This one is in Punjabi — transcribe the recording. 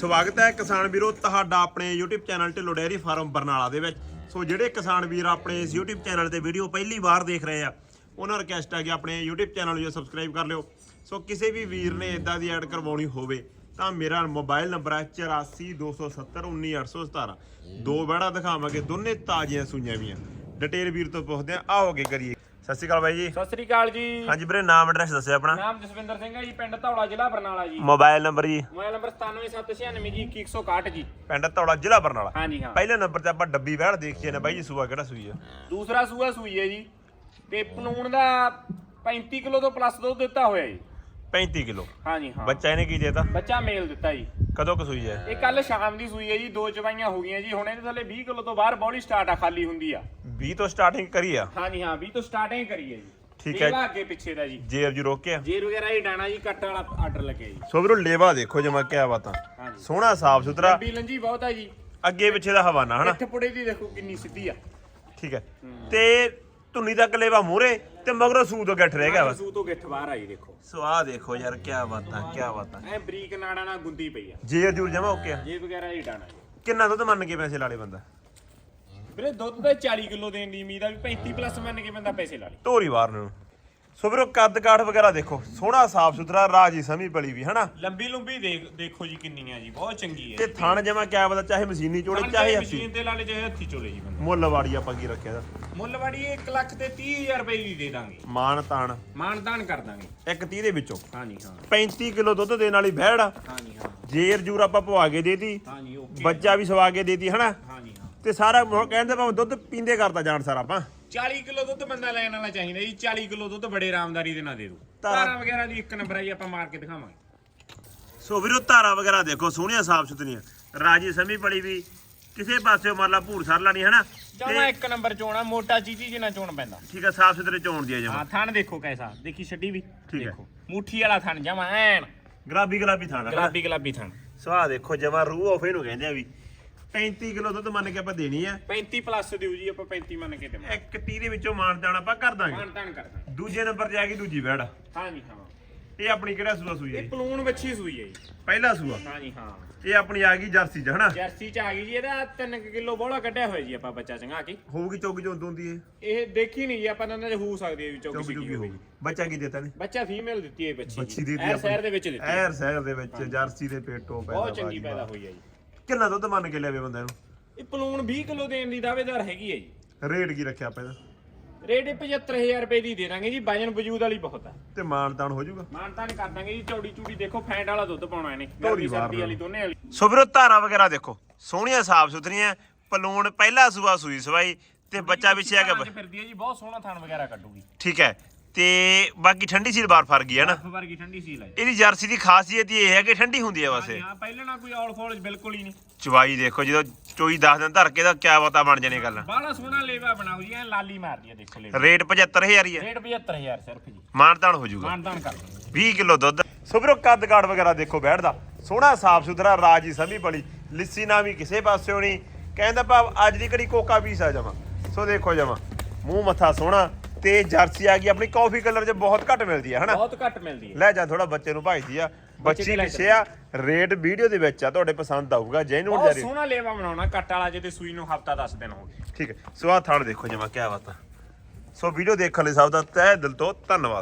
ਸਵਾਗਤ ਹੈ ਕਿਸਾਨ ਵੀਰੋ ਤੁਹਾਡਾ ਆਪਣੇ YouTube channel Dhillon dairy farm Barnala ਦੇ ਵਿੱਚ। ਸੋ ਜਿਹੜੇ ਕਿਸਾਨ ਵੀਰ ਆਪਣੇ ਇਸ YouTube ਚੈਨਲ ਤੇ ਵੀਡੀਓ ਪਹਿਲੀ ਵਾਰ ਦੇਖ ਰਹੇ ਆ, ਉਹਨਾਂ ਨੂੰ ਰਿਕਵੈਸਟ ਹੈ ਕਿ ਆਪਣੇ YouTube ਚੈਨਲ ਨੂੰ ਸਬਸਕ੍ਰਾਈਬ ਕਰ ਲਿਓ। ਸੋ ਕਿਸੇ ਵੀ ਵੀਰ ਨੇ ਇਦਾਂ ਦੀ ਐਡ ਕਰਵਾਉਣੀ ਹੋਵੇ, ਤਾਂ ਮੇਰਾ ਮੋਬਾਈਲ ਨੰਬਰ ਹੈ 8427191817 ਦੋ ਬੜਾ ਦਿਖਾਵਾਂਗੇ, ਦੋਨੇ ਤਾਜ਼ੀਆਂ ਸੂਈਆਂ ਵੀਆਂ। ਡਿਟੇਲ ਵੀਰ ਤੋਂ ਪੁੱਛਦੇ ਆ ਆਓਗੇ ਕਰੀਏ। ਸਤਿ ਸ਼੍ਰੀ ਅਕਾਲ ਬਾਈ ਜੀ। ਸਤਿ ਸ੍ਰੀ ਅਕਾਲ ਜੀ। ਹਾਂਜੀ ਵੀਰੇ ਨਾਮ ਐਡਰੈਸ ਦੱਸਿਓ ਆਪਣਾ। ਨਾਮ ਜਸਵਿੰਦਰ ਸਿੰਘ ਹੈ ਜੀ ਪਿੰਡ ਧੌਲਾ ਜ਼ਿਲ੍ਹਾ ਬਰਨਾਲਾ ਜੀ। ਮੋਬਾਈਲ ਨੰਬਰ ਜੀ। ਮੋਬਾਈਲ ਨੰਬਰ 97796 ਜੀ 2161 ਜੀ। ਪਿੰਡ ਧੌਲਾ ਜ਼ਿਲ੍ਹਾ ਬਰਨਾਲਾ। ਹਾਂਜੀ ਹਾਂ। ਪਹਿਲੇ ਨੰਬਰ ਤੇ ਆਪਾਂ ਡੱਬੀ ਵਹਿੜ ਦੇਖੀਏ ਨੇ ਬਾਈ ਜੀ ਸੂਆ ਕਿਹੜਾ ਸੂਈ ਆ? ਦੂਸਰਾ ਸੂਆ ਸੂਈ ਹੈ ਜੀ। ਤੇ ਪਨੂਣ ਦਾ 35 ਕਿਲੋ ਤੋਂ ਪਲੱਸ ਦੁੱਧ ਦਿੱਤਾ ਹੋਇਆ ਜੀ। 35 ਕਿਲੋ। ਹਾਂਜੀ ਹਾਂ। ਬੱਚਾ ਇਹਨੇ ਕੀ ਦੇਤਾ? ਬੱਚਾ ਮੇਲ ਦਿੱਤਾ ਜੀ। ਕਦੋਂ ਕੁ ਸੂਈ ਹੈ? ਇਹ ਕੱਲ ਸ਼ਾਮ ਦੀ ਸੂਈ ਹੈ ਜੀ ਦੋ ਚਵਾਈਆਂ ਹੋ ਗਈਆਂ ਜੀ। ਹੁਣ ਇਹਦੇ ਥੱਲੇ 20 ਕਿਲੋ ਤੋਂ ਬਾਹਰ ਬੌਲੀ ਸਟਾਰਟ ਆ ਖਾਲੀ ਹੁੰਦੀ ਆ। 20 ਤੋਂ ਸਟਾਰਟਿੰਗ ਕਰੀ ਆ? ਹਾਂਜੀ ਹਾਂ 20 ਤੋਂ ਸਟਾਰਟਿੰਗ ਕਰੀ ਹੈ ਜੀ। ਠੀਕ ਹੈ। ਇਹਦਾ ਅੱਗੇ ਪਿੱਛੇ ਦਾ ਜੀ। ਜੇਰ ਜੀ ਰੋਕਿਆ ਜੇਰ ਵਗੈਰਾ ਹੀ ਡਾਣਾ ਜੀ ਕੱਟ ਵਾਲਾ ਆਰਡਰ ਲੱਗਿਆ ਜੀ। ਸੋ ਵੀਰੋ ਲੇਵਾ ਦੇਖੋ ਜਮਾ ਕਿਆ ਬਾਤਾਂ ਹਾਂਜੀ। ਸੋਹਣਾ ਸਾਫ਼ ਸੁਥਰਾ। ਲੰਬੀ ਲੰਜੀ ਬਹੁਤ ਹੈ ਜੀ। ਅੱਗੇ ਪਿੱਛੇ ਦਾ ਹਵਾਨਾ ਹਨਾ? ਇੱਥੇ ਪੁੜੇ ਦੀ ਦੇਖੋ ਕਿੰਨੀ ਸਿੱਧੀ ਆ। ਠੀਕ ਹੈ। ਤੇ ਧੁੰਨੀ ਤੱਕ ਲੇਵਾ ਮੂਰੇ ਤੇ ਮਗਰੋਂ ਸੂਦ ਤੋਂ ਗੱਠ ਰਹਿ ਗਿਆ ਬਸ। ਸੂ ਤੋਂ ਗਿੱਠ ਬਾਹਰ ਆਈ ਦੇਖੋ। ਸੋ ਆਹ ਦੇਖੋ ਯਾਰ ਕਿਆ ਬਾਤਾਂ ਕਿਆ ਬਾਤਾਂ ਐ ਬਰੀਕ ਨਾੜਾ ਨਾਲ ਗੁੰਦੀ ਪਈ ਆ। ਜੇਰ ਜੂਰ ਜਮਾ ਓਕੇ ਆ। ਜੇ ਵਗੈਰਾ ਹੀ ਡਾਣਾ ਜੀ। ਕਿੰਨਾ ਦੁੱਧ ਮੰਨ ਕੇ ਪੈਸੇ ਲਾਲੇ ਬੰਦਾ? ਵੀਰੇ ਦੁੱਧ ਦਾ 40 ਕਿਲੋ ਦੇਣ ਦੀ ਉਮੀਦ ਆ ਵੀ 35 ਪਲੱਸ ਮੰਨ ਕੇ ਬੰਦਾ ਪੈਸੇ ਲਾ ਲੇ। ਧੋਰੀ ਵਾਰ ਨੂੰ। ਸੋ ਵੀਰੋ ਕੱਦ ਕਾਠ ਵਗੈਰਾ ਦੇਖੋ। ਸੋਹਣਾ ਸਾਫ਼ ਸੁਥਰਾ ਰਾਜੀ ਸਮੀ ਪਲੀ ਵੀ ਹਨਾ? ਲੰਬੀ ਲੰਬੀ ਦੇਖ ਜੀ ਕਿੰਨੀ ਆ ਜੀ ਬਹੁਤ ਚੰਗੀ ਤੇ ਹੈ ਥਣ ਜਮਾ ਕਿਆ ਪਤਾ ਚਾਹੇ ਮਸ਼ੀਨੀ ਚੋੜੇ ਚਾਹੇ ਹੱਥੀ। ਮਸ਼ੀਨ ਤੇ ਲਾ ਲੇ ਚਾਹੇ ਹੱਥੀ ਚੋਲੇ ਜੀ ਬੰਦਾ। ਮੁੱਲ ਵਾੜੀ ਆਪਾਂ ਕੀ ਰੱਖਿਆ ਦਾ ਮੁੱਲ ਵਾੜੀ 1 ਲੱਖ ਤੇ 30000 ਰੁਪਏ ਦੀ ਦੇ ਦਾਂਗੇ। ਮਾਨ ਤਾਣ। ਮਾਨਦਾਨ ਕਰ ਦਾਂਗੇ। ਇੱਕ 30 ਦੇ ਵਿੱਚੋਂ। ਹਾਂਜੀ ਹਾਂ। 35 ਕਿਲੋ ਦੁੱਧ ਦੇਣ ਵਾਲੀ ਭੈੜ ਹਾਂਜੀ ਹਾਂ ਜੇਰ ਜੂਰ ਆਪਾਂ ਪਵਾ ਕੇ ਦੇਤੀ ਹਾਂਜੀ ਓਕੇ। ਬੱਚਾ ਵੀ ਸਵਾ ਕੇ ਦੇਤੀ ਹਨਾ? ਤੇ ਸਾਰਾ ਹੁਣ ਕਹਿੰਦੇ ਭਾਵੇਂ ਦੁੱਧ ਪੀਂਦੇ ਕਰਤਾ ਜਾਣ ਸਾਰਾ ਆਪਾਂ। 40 ਕਿਲੋ ਦੁੱਧ ਬੰਦਾ ਲੈਣ ਵਾਲਾ ਚਾਹੀਦਾ ਜੀ 40 ਕਿਲੋ ਦੁੱਧ ਬੜੇ ਆਰਾਮਦਾਰੀ ਦੇ ਨਾਲ ਦੇ ਦੋ ਧਾਰਾਂ- ਧਾਰਾਂ ਵਗੈਰਾ ਦੀ ਇੱਕ ਨੰਬਰ ਆ ਜੀ ਆਪਾਂ ਮਾਰ ਕੇ ਦਿਖਾਵਾਂਗੇ। ਸੋ ਵੀਰੋ ਧਾਰਾ ਵਗੈਰਾ ਦੇਖੋ ਸੋਹਣੀਆਂ ਸਾਫ਼ ਸੁਥਰੀਆਂ। ਰਾਜੀ ਸਮੀ ਪਲੀ ਵੀ ਕਿਸੇ ਪਾਸੇ ਮੰਨ ਲਾ ਭੂਰ ਸਰ ਲਾਣੀ ਹਨਾ ਜਮਾ ਇੱਕ ਨੰਬਰ ਚੋਣਾ ਮੋਟਾ ਚੀਚੀ ਜਿਹਾ ਚੋਣ ਪੈਂਦਾ। ਠੀਕ ਆ ਸਾਫ਼ ਸੁਥਰੇ ਚੋਣ ਦੀ ਆ ਜਮਾ। ਹਾਂ ਥਣ ਦੇਖੋ ਕੈਸਾ ਦੇਖੀ ਛੱਡੀ ਵੀ? ਠੀਕ ਹੈ। ਦੇਖੋ ਮੁੱਠੀ ਵਾਲਾ ਥਣ ਜਮਾ ਐਨ। ਗੁਲਾਬੀ ਗੁਲਾਬੀ ਥਾਣਾ ਗੁਲਾਬੀ ਗੁਲਾਬੀ ਥਣ। ਸਵਾਹ ਦੇਖੋ ਜਮਾ ਰੂਹ ਆਫ ਇਹਨੂੰ ਕਹਿੰਦੇ ਆ ਵੀ। 35 ਕਿਲੋ ਦੁੱਧ ਮੰਨ ਕੇ ਆਪਾਂ ਦੇਣੀ ਆ। 35 ਪਲੱਸ ਦਿਓ ਜੀ ਆਪਾਂ 35 ਮੰਨ ਕੇ ਦੇਵਾਂ ਇੱਕ 30 ਦੇ ਵਿੱਚੋਂ ਮਾਨ ਜਾਣ ਆਪਾਂ ਕਰ ਦਾਂਗੇ। ਮਾਨ ਤਾਨ ਕਰਦਾ ਦੂਜੇ ਨੰਬਰ ਤੇ ਆ ਗਈ ਦੂਜੀ ਵੈੜ। ਹਾਂਜੀ ਹਾਂ। ਇਹ ਆਪਣੀ ਕਿਹੜਾ ਸੂਆ ਸੂਈ ਹੈ ਇਹ ਜੀ? ਪਲੂਣ ਵੱਛੀ ਸੂਈ ਹੈ ਜੀ। ਪਹਿਲਾ ਸੂਆ। ਹਾਂਜੀ ਹਾਂ। ਇਹ ਆਪਣੀ ਆ ਗਈ ਜਰਸੀ ਚ ਹਨਾ? ਜਰਸੀ ਚ ਆ ਗਈ ਜੀ ਇਹਦਾ 3 ਕਿਲੋ ਬੋਲਾ ਕੱਢਿਆ ਹੋਇਆ ਜੀ ਆਪਾਂ ਬੱਚਾ ਚੰਗਾ ਕੇ। ਹੋਊਗੀ ਚੌਗੀ ਚੋਂ ਦੋਂਦੀ ਇਹ? ਇਹ ਦੇਖੀ ਨਹੀਂ ਜੀ ਆਪਾਂ ਤਾਂ ਉਹਨਾਂ ਦੇ ਹੋ ਸਕਦੀ ਹੈ ਵੀ ਚੌਕੀ ਚੌਗੀ ਹੋਊਗੀ। ਬੱਚਾ ਕੀ ਦਿੱਤਾ ਨੇ ਬੱਚਾ ਫੀਮੇਲ ਦਿੱਤੀ ਹੈ ਬੱਚੀ ਬੱਚੀ ਦੇ ਐ ਸ਼ਹਿਰ ਦੇ ਵਿੱਚ ਦਿੱਤੀ ਹੈ। ਐਰ ਸ਼ਹਿਰ ਦੇ ਵਿੱਚ ਜਰਸੀ ਦੇ ਪੇਟੋਂ ਪੈਦਾ ਬਹੁਤ ਚੰਗੀ ਪੈਦਾ ਹੋਈ ਹੈ ਜੀ। ਕਿੰਨਾ ਦੁੱਧ ਮੰਨ ਕੇ ਲਿਆਵੇ ਬੰਦਾ ਇਹਨੂੰ ਇਹ ਪਲੂਣ 20 ਕਿਲੋ ਦੇਣ ਦੀ ਦਾਅਵੇਦਾਰ ਹੈਗੀ ਹੈ ਜੀ। ਰੇਟ ਕੀ ਰੱਖਿਆ ਆਪਾਂ ਇਹਦਾ? ਰੇਟ ਇਹ 75000 ਰੁਪਏ ਦੀ ਦੇ ਦਾਂਗੇ ਜੀ ਵਜਨ ਵਜੂਦ ਵਾਲੀ ਬਹੁਤ ਆ। ਤੇ ਮਾਨਤਾਨ ਹੋ ਜਾਊਗਾ? ਮਾਨਤਾ ਨਹੀਂ ਕਰ ਦਾਂਗੇ ਜੀ ਚੌੜੀ ਚੂੜੀ ਦੇਖੋ ਫੈਂਟ ਵਾਲਾ ਦੁੱਧ ਪਾਉਣਾ ਇਹਨੇ। ਧੋਰੀ ਸਰਦੀ ਵਾਲੀ ਦੋਨੇ ਵਾਲੀ। ਸੋ ਵੀਰੋ ਧਾਰਾ ਵਗੈਰਾ ਦੇਖੋ ਸੋਹਣੀਆਂ ਸਾਫ਼ ਸੁਥਰੀਆਂ ਪਲੂਣ ਪਹਿਲਾ ਸੂਆ ਸੂਈ ਸਵਾਈ ਤੇ ਬੱਚਾ ਪਿੱਛੇ ਆ ਘਰਾਂ ਗਿਆ 'ਚ ਫਿਰਦੀ ਹੈ ਜੀ ਬਹੁਤ ਸੋਹਣਾ ਥਣ ਵਗੈਰਾ ਕੱਢੂਗੀ। ਠੀਕ ਹੈ ਤੇ ਬਾਕੀ ਠੰਡੀ ਸੀਲ ਬਾਰ ਫਰ ਗਈ ਹੈ ਨਾ। ਬਰਫ ਵਰਗੀ ਠੰਡੀ ਸੀਲ ਹੈ ਇਹਦੀ ਜਰਸੀ ਦੀ ਖਾਸੀਅਤ ਇਹ ਹੈ ਕਿ ਠੰਡੀ ਹੁੰਦੀ ਹੈ ਵੈਸੇ। ਹਾਂ ਪਹਿਲਾਂ ਨਾ ਕੋਈ ਔਲ ਫੋਲ ਬਿਲਕੁਲ ਹੀ ਨਹੀਂ। ਚਵਾਈ ਦੇਖੋ ਜਦੋਂ ਚੋਈ 10 ਦਿਨ ਧਰ ਕੇ ਦਾ ਕਿਆ ਪਤਾ ਬਣ ਜਾਣੇ ਗੱਲ। ਬਾਹਲਾ ਸੋਹਣਾ ਲੇਵਾ ਬਣਾਓ ਜੀ ਐ ਲਾਲੀ ਮਾਰਦੀ ਹੈ ਦੇਖੋ ਲੇਵਾ। ਰੇਟ 75000 ਹੀ ਹੈ। ਰੇਟ 75000 ਸਿਰਫ ਜੀ। ਮਾਨਤਾਨ ਹੋ ਜਾਊਗਾ। ਮਾਨਦਾਨ ਕਰ ਦਾਂਗੇ 20 ਕਿਲੋ ਦੁੱਧ। ਸੋ ਵੀਰੋ ਕੱਦ ਕਾਠ ਵਗੈਰਾ ਦੇਖੋ ਬੈਠਦਾ। ਸੋਹਣਾ ਸਾਫ਼ ਸੁਥਰਾ ਰਾਜੀ ਸਮੀ ਬੜੀ ਲਿੱਸੀ ਨਾ ਵੀ ਕਿਸੇ ਪਾਸਿਓਂ ਨਹੀਂ। ਕਹਿੰਦਾ ਭਾਵ ਅੱਜ ਦੀ ਘੜੀ ਕੋਕਾ ਪੀਸ ਆ ਜਾਵਾਂ। ਸੋ ਦੇਖੋ ਜਾਵਾਂ। ਮੂੰਹ ਮੱਥਾ ਸੋਹਣਾ। ਤੇ ਜਰਸੀ ਆ ਗਈ ਆਪਣੀ ਕਾਫੀ ਕਲਰ 'ਚ ਬਹੁਤ ਘੱਟ ਮਿਲਦੀ ਹੈ ਹਨਾ? ਬਹੁਤ ਘੱਟ ਮਿਲਦੀ ਹੈ ਲੈ ਜਾ ਥੋੜਾ ਬੱਚੇ ਨੂੰ ਭਾਈਦੀ ਆ। ਬੱਚੀ ਤੇ ਪਿੱਛੇ ਆ? ਰੇਟ ਵੀਡੀਓ ਦੇ ਵਿੱਚ ਆ ਤੁਹਾਡੇ ਪਸੰਦ ਆਊਗਾ ਜੈਨੂਨ ਬਹੁਤ ਜਰੀ ਸੋਹਣਾ ਲੇਵਾ ਬਣਾਉਣਾ ਕੱਟ ਵਾਲਾ ਜਿਹਦੇ ਸੂਈ ਨੂੰ ਹਫਤਾ 10 ਦਿਨ ਹੋ ਗਏ। ਠੀਕ ਹੈ ਸੋ ਆ ਥਾਣ ਦੇਖੋ ਜਮਾ ਕਿਆ ਬਾਤ ਆ। ਸੋ ਵੀਡੀਓ ਦੇਖਣ ਲਈ ਸਭ ਦਾ ਤਹਿ ਦਿਲ ਤੋਂ ਧੰਨਵਾਦ।